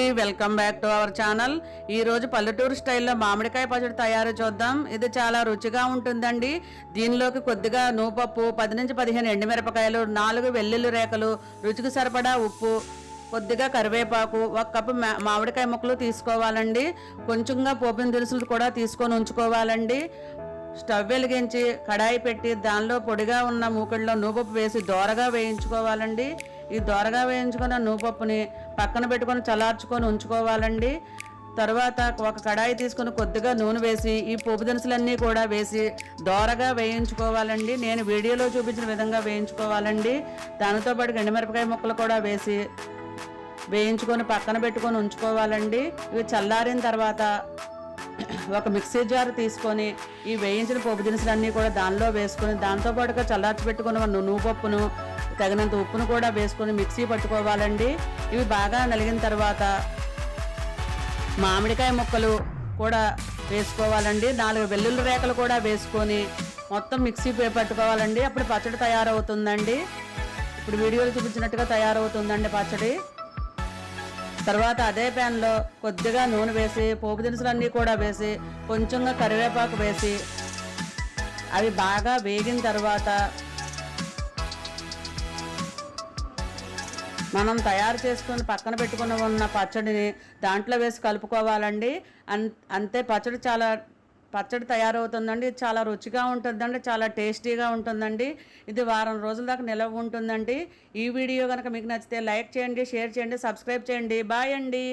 Welcome back to our channel ఈ రోజు పల్లెటూరు స్టైల్లో మామిడికాయ పచ్చడి తయారు చూద్దాం. ఇది చాలా రుచిగా ఉంటుందండి. దీనిలోకి కొద్దిగా నూపప్పు పది నుంచి పదిహేను ఎండుమిరపకాయలు నాలుగు వెల్లుల్లి రేకలు రుచికి సరిపడా ఉప్పు కొద్దిగా కరివేపాకు ఒక కప్పు మామిడికాయ ముక్కలు తీసుకోవాలండి. కొంచెంగా పోపిన దినుసులు కూడా తీసుకొని ఉంచుకోవాలండి. స్టవ్ వెలిగించి కడాయి పెట్టి దానిలో పొడిగా ఉన్న మూకల్లో నూపప్పు వేసి దోరగా వేయించుకోవాలండి. ఈ దోరగా వేయించుకున్న నువ్వుపప్పుని పక్కన పెట్టుకొని చల్లార్చుకొని ఉంచుకోవాలండి. తర్వాత ఒక కడాయి తీసుకొని కొద్దిగా నూనె వేసి ఈ పోపు దినుసులన్నీ కూడా వేసి దోరగా వేయించుకోవాలండి. నేను వీడియోలో చూపించిన విధంగా వేయించుకోవాలండి. దానితో పాటు ఎండుమిరపకాయ ముక్కలు కూడా వేసి వేయించుకొని పక్కన పెట్టుకొని ఉంచుకోవాలండి. ఇవి చల్లారిన తర్వాత ఒక మిక్సీ జార్ తీసుకొని ఈ వేయించిన పోపు దినుసులన్నీ కూడా దానిలో వేసుకొని దాంతో పాటుగా చల్లార్చి పెట్టుకున్న ను- నువ్వుపప్పును తగినంత ఉప్పును కూడా వేసుకొని మిక్సీ పట్టుకోవాలండి. ఇవి బాగా నలిగిన తర్వాత మామిడికాయ ముక్కలు కూడా వేసుకోవాలండి. నాలుగు వెల్లుల్లి రేఖలు కూడా వేసుకొని మొత్తం మిక్సీ పట్టుకోవాలండి. అప్పుడు పచ్చడి తయారవుతుందండి. ఇప్పుడు వీడియోలు చూపించినట్టుగా తయారవుతుందండి పచ్చడి. తర్వాత అదే ప్యాన్లో కొద్దిగా నూనె వేసి పోపు దినుసులన్నీ కూడా వేసి కొంచెంగా కరివేపాకు వేసి అవి బాగా వేగిన తర్వాత మనం తయారు చేసుకుని పక్కన పెట్టుకుని ఉన్న పచ్చడిని దాంట్లో వేసి కలుపుకోవాలండి. అన్ అంతే పచ్చడి చాలా పచ్చడి తయారవుతుందండి. చాలా రుచిగా ఉంటుందండి. చాలా టేస్టీగా ఉంటుందండి. ఇది వారం రోజుల దాకా నిలవ ఉంటుందండి. ఈ వీడియో కనుక మీకు నచ్చితే లైక్ చేయండి షేర్ చేయండి సబ్స్క్రైబ్ చేయండి. బాయ్ అండి.